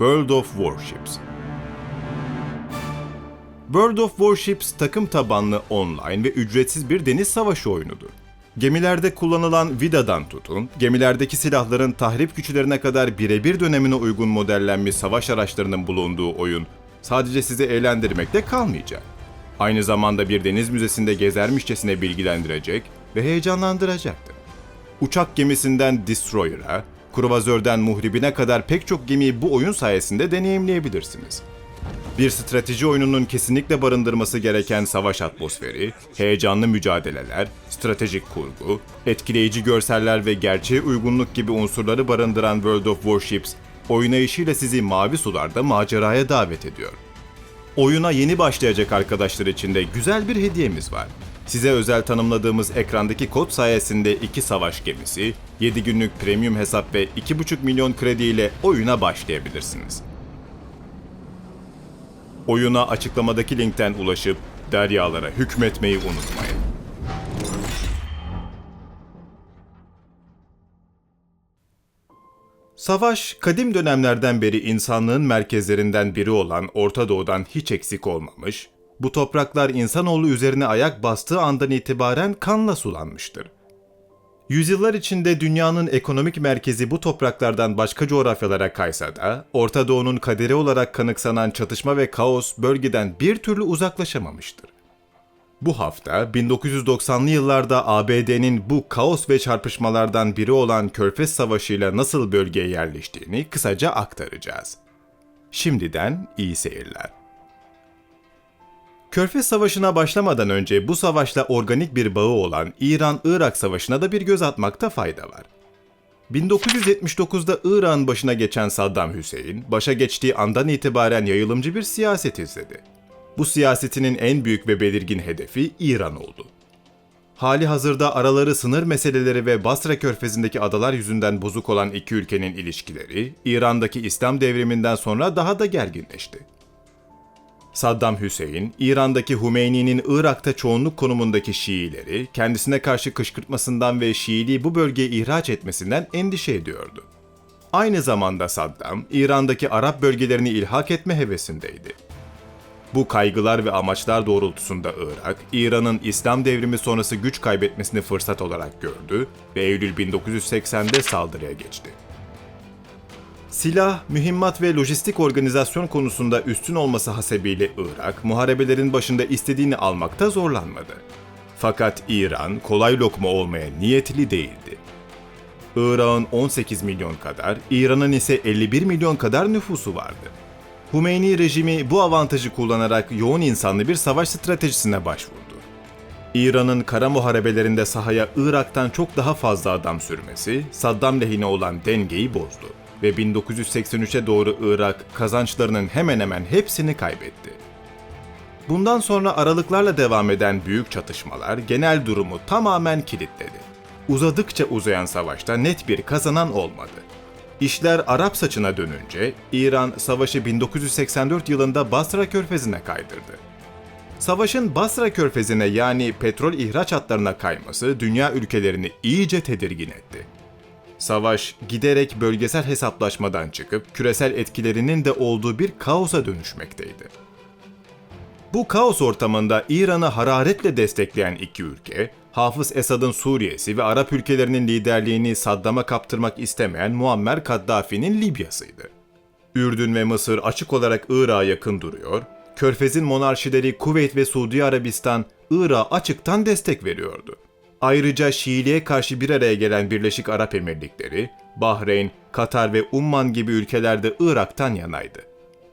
World of Warships. World of Warships takım tabanlı online ve ücretsiz bir deniz savaşı oyunudur. Gemilerde kullanılan vidadan tutun, gemilerdeki silahların tahrip güçlerine kadar birebir dönemine uygun modellenmiş savaş araçlarının bulunduğu oyun sadece sizi eğlendirmekte kalmayacak. Aynı zamanda bir deniz müzesinde gezermişçesine bilgilendirecek ve heyecanlandıracaktır. Uçak gemisinden Destroyer'a, kruvazörden muhribine kadar pek çok gemiyi bu oyun sayesinde deneyimleyebilirsiniz. Bir strateji oyununun kesinlikle barındırması gereken savaş atmosferi, heyecanlı mücadeleler, stratejik kurgu, etkileyici görseller ve gerçeğe uygunluk gibi unsurları barındıran World of Warships, oynayışıyla sizi mavi sularda maceraya davet ediyor. Oyuna yeni başlayacak arkadaşlar için de güzel bir hediyemiz var. Size özel tanımladığımız ekrandaki kod sayesinde iki savaş gemisi, 7 günlük premium hesap ve 2,5 milyon kredi ile oyuna başlayabilirsiniz. Oyuna açıklamadaki linkten ulaşıp deryalara hükmetmeyi unutmayın. Savaş, kadim dönemlerden beri insanlığın merkezlerinden biri olan Orta Doğu'dan hiç eksik olmamış, bu topraklar insanoğlu üzerine ayak bastığı andan itibaren kanla sulanmıştır. Yüzyıllar içinde dünyanın ekonomik merkezi bu topraklardan başka coğrafyalara kaysa da, Orta Doğu'nun kaderi olarak kanıksanan çatışma ve kaos bölgeden bir türlü uzaklaşamamıştır. Bu hafta 1990'lı yıllarda ABD'nin bu kaos ve çarpışmalardan biri olan Körfez Savaşı ile nasıl bölgeye yerleştiğini kısaca aktaracağız. Şimdiden iyi seyirler. Körfez Savaşı'na başlamadan önce bu savaşla organik bir bağı olan İran-Irak Savaşı'na da bir göz atmakta fayda var. 1979'da Irak'ın başına geçen Saddam Hüseyin, başa geçtiği andan itibaren yayılımcı bir siyaset izledi. Bu siyasetinin en büyük ve belirgin hedefi İran oldu. Hali hazırda araları sınır meseleleri ve Basra körfezindeki adalar yüzünden bozuk olan iki ülkenin ilişkileri, İran'daki İslam devriminden sonra daha da gerginleşti. Saddam Hüseyin, İran'daki Hümeyni'nin Irak'ta çoğunluk konumundaki Şiileri kendisine karşı kışkırtmasından ve Şiiliği bu bölgeye ihraç etmesinden endişe ediyordu. Aynı zamanda Saddam, İran'daki Arap bölgelerini ilhak etme hevesindeydi. Bu kaygılar ve amaçlar doğrultusunda Irak, İran'ın İslam devrimi sonrası güç kaybetmesini fırsat olarak gördü ve Eylül 1980'de saldırıya geçti. Silah, mühimmat ve lojistik organizasyon konusunda üstün olması hasebiyle Irak, muharebelerin başında istediğini almakta zorlanmadı. Fakat İran kolay lokma olmaya niyetli değildi. Irak'ın 18 milyon kadar, İran'ın ise 51 milyon kadar nüfusu vardı. Hümeyni rejimi bu avantajı kullanarak yoğun insanlı bir savaş stratejisine başvurdu. İran'ın kara muharebelerinde sahaya Irak'tan çok daha fazla adam sürmesi, Saddam lehine olan dengeyi bozdu ve 1983'e doğru Irak kazançlarının hemen hemen hepsini kaybetti. Bundan sonra aralıklarla devam eden büyük çatışmalar genel durumu tamamen kilitledi. Uzadıkça uzayan savaşta net bir kazanan olmadı. İşler Arap saçına dönünce İran savaşı 1984 yılında Basra Körfezi'ne kaydırdı. Savaşın Basra Körfezi'ne yani petrol ihraç hatlarına kayması dünya ülkelerini iyice tedirgin etti. Savaş giderek bölgesel hesaplaşmadan çıkıp küresel etkilerinin de olduğu bir kaosa dönüşmekteydi. Bu kaos ortamında İran'ı hararetle destekleyen iki ülke, Hafız Esad'ın Suriye'si ve Arap ülkelerinin liderliğini Saddam'a kaptırmak istemeyen Muammer Kaddafi'nin Libya'sıydı. Ürdün ve Mısır açık olarak Irak'a yakın duruyor, Körfez'in monarşileri Kuveyt ve Suudi Arabistan Irak'a açıktan destek veriyordu. Ayrıca Şiiliğe karşı bir araya gelen Birleşik Arap Emirlikleri, Bahreyn, Katar ve Umman gibi ülkelerde Irak'tan yanaydı.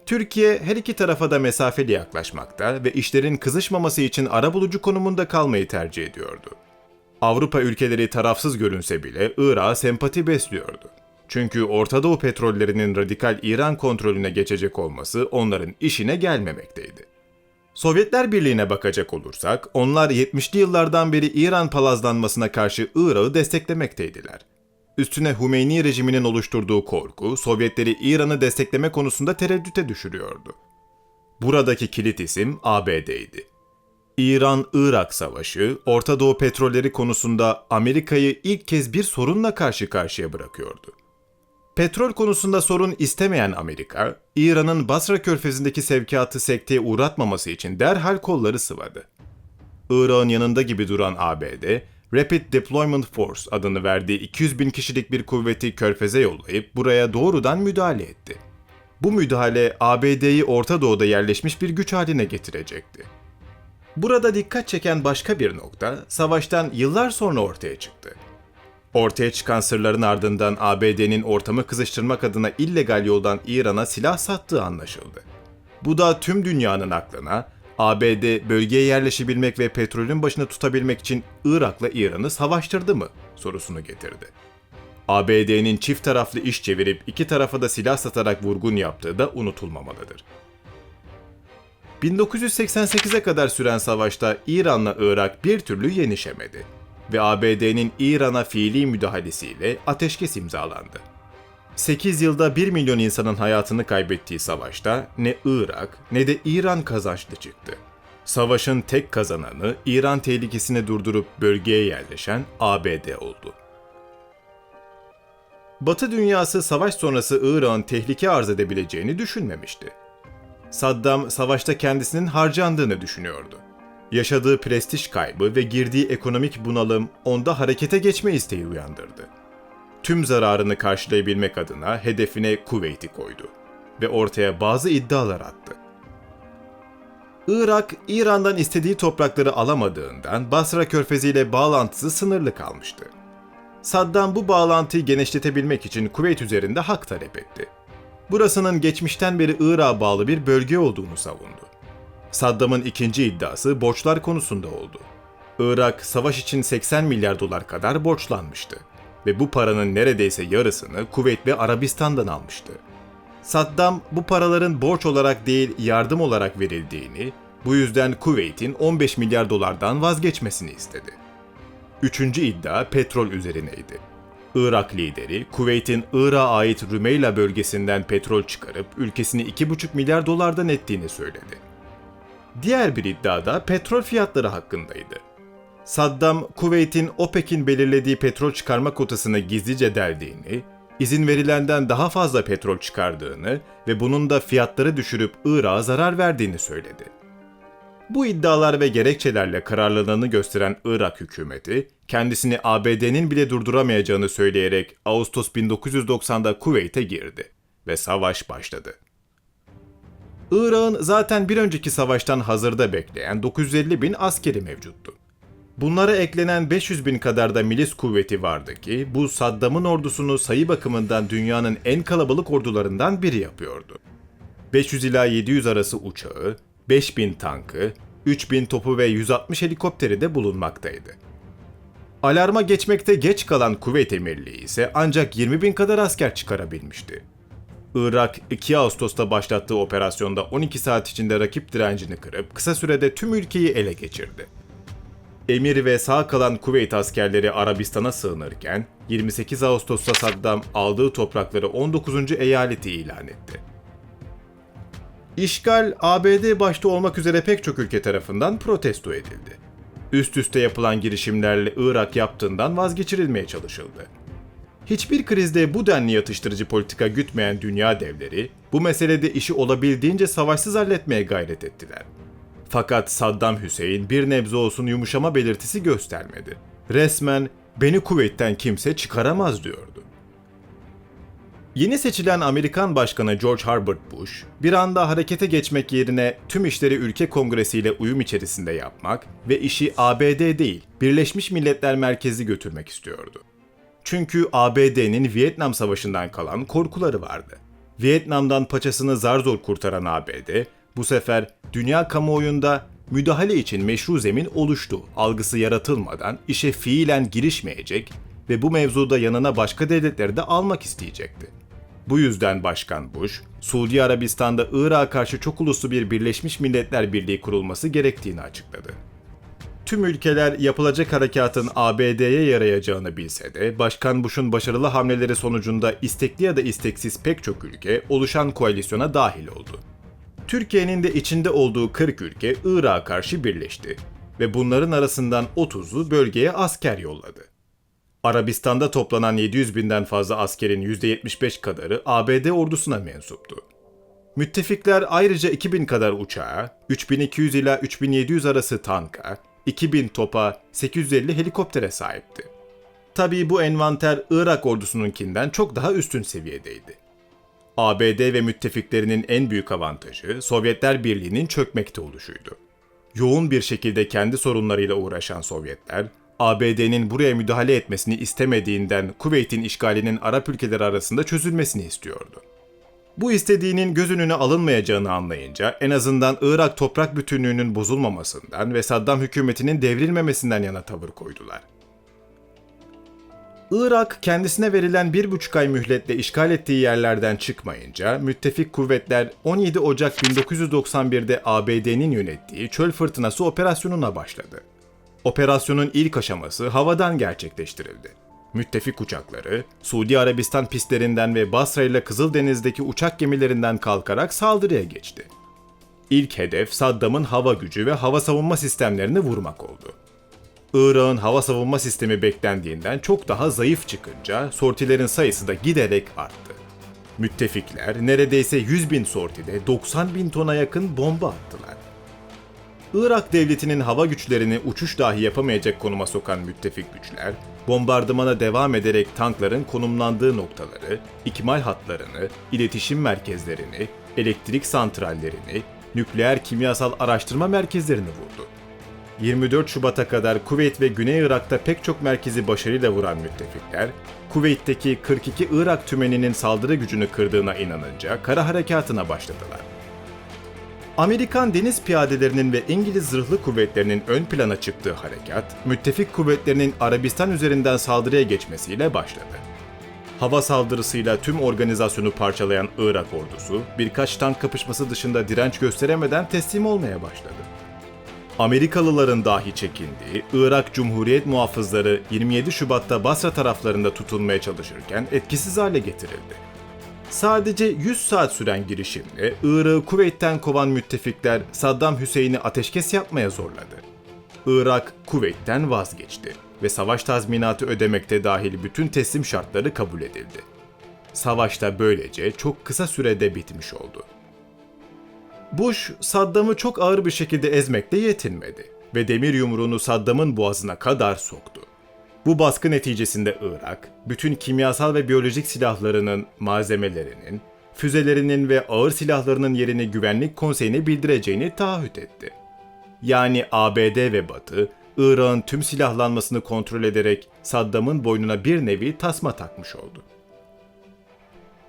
Türkiye her iki tarafa da mesafeli yaklaşmakta ve işlerin kızışmaması için arabulucu konumunda kalmayı tercih ediyordu. Avrupa ülkeleri tarafsız görünse bile Irak'a sempati besliyordu. Çünkü Orta Doğu petrollerinin radikal İran kontrolüne geçecek olması onların işine gelmemekteydi. Sovyetler Birliği'ne bakacak olursak, onlar 70'li yıllardan beri İran palazlanmasına karşı Irak'ı desteklemekteydiler. Üstüne Hümeyni rejiminin oluşturduğu korku, Sovyetleri İran'ı destekleme konusunda tereddüte düşürüyordu. Buradaki kilit isim ABD'ydi. İran-Irak savaşı, Orta Doğu petrolleri konusunda Amerika'yı ilk kez bir sorunla karşı karşıya bırakıyordu. Petrol konusunda sorun istemeyen Amerika, İran'ın Basra körfezindeki sevkiyatı sekteye uğratmaması için derhal kolları sıvadı. Irak'ın yanında gibi duran ABD, Rapid Deployment Force adını verdiği 200 bin kişilik bir kuvveti körfeze yollayıp buraya doğrudan müdahale etti. Bu müdahale ABD'yi Orta Doğu'da yerleşmiş bir güç haline getirecekti. Burada dikkat çeken başka bir nokta, savaştan yıllar sonra ortaya çıktı. Ortaya çıkan sırların ardından ABD'nin ortamı kızıştırmak adına illegal yoldan İran'a silah sattığı anlaşıldı. Bu da tüm dünyanın aklına ABD bölgeye yerleşebilmek ve petrolün başını tutabilmek için Irak'la İran'ı savaştırdı mı sorusunu getirdi. ABD'nin çift taraflı iş çevirip iki tarafa da silah satarak vurgun yaptığı da unutulmamalıdır. 1988'e kadar süren savaşta İran'la Irak bir türlü yenişemedi ve ABD'nin İran'a fiili müdahalesiyle ateşkes imzalandı. 8 yılda 1 milyon insanın hayatını kaybettiği savaşta ne Irak ne de İran kazançlı çıktı. Savaşın tek kazananı İran tehlikesini durdurup bölgeye yerleşen ABD oldu. Batı dünyası savaş sonrası Irak'ın tehlike arz edebileceğini düşünmemişti. Saddam savaşta kendisinin harcandığını düşünüyordu. Yaşadığı prestij kaybı ve girdiği ekonomik bunalım onda harekete geçme isteği uyandırdı. Tüm zararını karşılayabilmek adına hedefine Kuveyt'i koydu ve ortaya bazı iddialar attı. Irak, İran'dan istediği toprakları alamadığından Basra Körfezi ile bağlantısı sınırlı kalmıştı. Saddam bu bağlantıyı genişletebilmek için Kuveyt üzerinde hak talep etti. Burasının geçmişten beri Irak'a bağlı bir bölge olduğunu savundu. Saddam'ın ikinci iddiası borçlar konusunda oldu. Irak savaş için 80 milyar dolar kadar borçlanmıştı ve bu paranın neredeyse yarısını Kuveyt ve Arabistan'dan almıştı. Saddam bu paraların borç olarak değil yardım olarak verildiğini, bu yüzden Kuveyt'in 15 milyar dolardan vazgeçmesini istedi. Üçüncü iddia petrol üzerineydi. Irak lideri, Kuveyt'in Irak'a ait Rümeyla bölgesinden petrol çıkarıp ülkesini 2,5 milyar dolardan ettiğini söyledi. Diğer bir iddia da petrol fiyatları hakkındaydı. Saddam, Kuveyt'in OPEC'in belirlediği petrol çıkarma kotasını gizlice deldiğini, izin verilenden daha fazla petrol çıkardığını ve bunun da fiyatları düşürüp Irak'a zarar verdiğini söyledi. Bu iddialar ve gerekçelerle kararlılığını gösteren Irak hükümeti, kendisini ABD'nin bile durduramayacağını söyleyerek Ağustos 1990'da Kuveyt'e girdi ve savaş başladı. Irak'ın zaten bir önceki savaştan hazırda bekleyen 950 bin askeri mevcuttu. Bunlara eklenen 500 bin kadar da milis kuvveti vardı ki bu Saddam'ın ordusunu sayı bakımından dünyanın en kalabalık ordularından biri yapıyordu. 500 ila 700 arası uçağı, 5000 tankı, 3000 topu ve 160 helikopteri de bulunmaktaydı. Alarma geçmekte geç kalan Kuveyt Emirliği ise ancak 20 bin kadar asker çıkarabilmişti. Irak 2 Ağustos'ta başlattığı operasyonda 12 saat içinde rakip direncini kırıp kısa sürede tüm ülkeyi ele geçirdi. Emir ve sağ kalan Kuveyt askerleri Arabistan'a sığınırken 28 Ağustos'ta Saddam aldığı toprakları 19. eyaleti ilan etti. İşgal ABD başta olmak üzere pek çok ülke tarafından protesto edildi. Üst üste yapılan girişimlerle Irak yaptığından vazgeçirilmeye çalışıldı. Hiçbir krizde bu denli yatıştırıcı politika gütmeyen dünya devleri bu meselede işi olabildiğince savaşsız halletmeye gayret ettiler. Fakat Saddam Hüseyin bir nebze olsun yumuşama belirtisi göstermedi. Resmen beni kuvvetten kimse çıkaramaz diyordu. Yeni seçilen Amerikan Başkanı George Herbert Bush, bir anda harekete geçmek yerine tüm işleri ülke kongresiyle uyum içerisinde yapmak ve işi ABD değil, Birleşmiş Milletler merkezi götürmek istiyordu. Çünkü ABD'nin Vietnam Savaşı'ndan kalan korkuları vardı. Vietnam'dan paçasını zar zor kurtaran ABD, bu sefer dünya kamuoyunda müdahale için meşru zemin oluştu algısı yaratılmadan işe fiilen girişmeyecek ve bu mevzuda yanına başka devletleri de almak isteyecekti. Bu yüzden Başkan Bush, Suudi Arabistan'da Irak'a karşı çok uluslu bir Birleşmiş Milletler Birliği kurulması gerektiğini açıkladı. Tüm ülkeler yapılacak harekatın ABD'ye yarayacağını bilse de Başkan Bush'un başarılı hamleleri sonucunda istekli ya da isteksiz pek çok ülke oluşan koalisyona dahil oldu. Türkiye'nin de içinde olduğu 40 ülke Irak'a karşı birleşti ve bunların arasından 30'u bölgeye asker yolladı. Arabistan'da toplanan 700 binden fazla askerin %75 kadarı ABD ordusuna mensuptu. Müttefikler ayrıca 2000 kadar uçağa, 3200 ila 3700 arası tanka, 2000 topa, 850 helikoptere sahipti. Tabii bu envanter Irak ordusununkinden çok daha üstün seviyedeydi. ABD ve müttefiklerinin en büyük avantajı Sovyetler Birliği'nin çökmekte oluşuydu. Yoğun bir şekilde kendi sorunlarıyla uğraşan Sovyetler, ABD'nin buraya müdahale etmesini istemediğinden Kuveyt'in işgalinin Arap ülkeleri arasında çözülmesini istiyordu. Bu istediğinin göz önüne alınmayacağını anlayınca en azından Irak toprak bütünlüğünün bozulmamasından ve Saddam hükümetinin devrilmemesinden yana tavır koydular. Irak kendisine verilen bir buçuk ay mühletle işgal ettiği yerlerden çıkmayınca müttefik kuvvetler 17 Ocak 1991'de ABD'nin yönettiği Çöl Fırtınası operasyonuna başladı. Operasyonun ilk aşaması havadan gerçekleştirildi. Müttefik uçakları, Suudi Arabistan pistlerinden ve Basra ile Kızıldeniz'deki uçak gemilerinden kalkarak saldırıya geçti. İlk hedef Saddam'ın hava gücü ve hava savunma sistemlerini vurmak oldu. Irak'ın hava savunma sistemi beklendiğinden çok daha zayıf çıkınca sortilerin sayısı da giderek arttı. Müttefikler neredeyse 100 bin sortide 90 bin tona yakın bomba attılar. Irak devletinin hava güçlerini uçuş dahi yapamayacak konuma sokan müttefik güçler, bombardımana devam ederek tankların konumlandığı noktaları, ikmal hatlarını, iletişim merkezlerini, elektrik santrallerini, nükleer kimyasal araştırma merkezlerini vurdu. 24 Şubat'a kadar Kuveyt ve Güney Irak'ta pek çok merkezi başarıyla vuran müttefikler, Kuveyt'teki 42 Irak tümeninin saldırı gücünü kırdığına inanınca kara harekatına başladılar. Amerikan deniz piyadelerinin ve İngiliz zırhlı kuvvetlerinin ön plana çıktığı harekat, müttefik kuvvetlerinin Arabistan üzerinden saldırıya geçmesiyle başladı. Hava saldırısıyla tüm organizasyonu parçalayan Irak ordusu, birkaç tank kapışması dışında direnç gösteremeden teslim olmaya başladı. Amerikalıların dahi çekindiği Irak Cumhuriyet muhafızları 27 Şubat'ta Basra taraflarında tutulmaya çalışırken etkisiz hale getirildi. Sadece 100 saat süren girişimle Irak'ı Kuveyt'ten kovan müttefikler Saddam Hüseyin'i ateşkes yapmaya zorladı. Irak Kuveyt'ten vazgeçti ve savaş tazminatı ödemekte dahil bütün teslim şartları kabul edildi. Savaş da böylece çok kısa sürede bitmiş oldu. Bush, Saddam'ı çok ağır bir şekilde ezmekle yetinmedi ve demir yumruğunu Saddam'ın boğazına kadar soktu. Bu baskı neticesinde Irak, bütün kimyasal ve biyolojik silahlarının, malzemelerinin, füzelerinin ve ağır silahlarının yerini Güvenlik Konseyi'ne bildireceğini taahhüt etti. Yani ABD ve Batı, Irak'ın tüm silahlanmasını kontrol ederek Saddam'ın boynuna bir nevi tasma takmış oldu.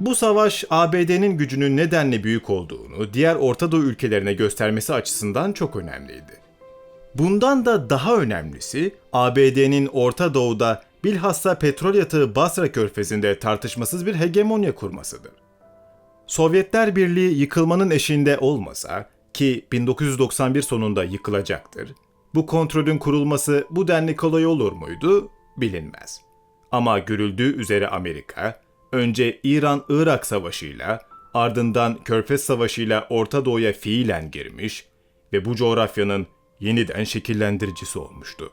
Bu savaş ABD'nin gücünün nedenle büyük olduğunu diğer Orta Doğu ülkelerine göstermesi açısından çok önemliydi. Bundan da daha önemlisi ABD'nin Orta Doğu'da bilhassa petrol yatağı Basra Körfezi'nde tartışmasız bir hegemonya kurmasıdır. Sovyetler Birliği yıkılmanın eşiğinde olmasa ki 1991 sonunda yıkılacaktır. Bu kontrolün kurulması bu denli kolay olur muydu bilinmez. Ama görüldüğü üzere Amerika önce İran-Irak savaşıyla ardından Körfez Savaşı'yla Orta Doğu'ya fiilen girmiş ve bu coğrafyanın yeniden şekillendiricisi olmuştu.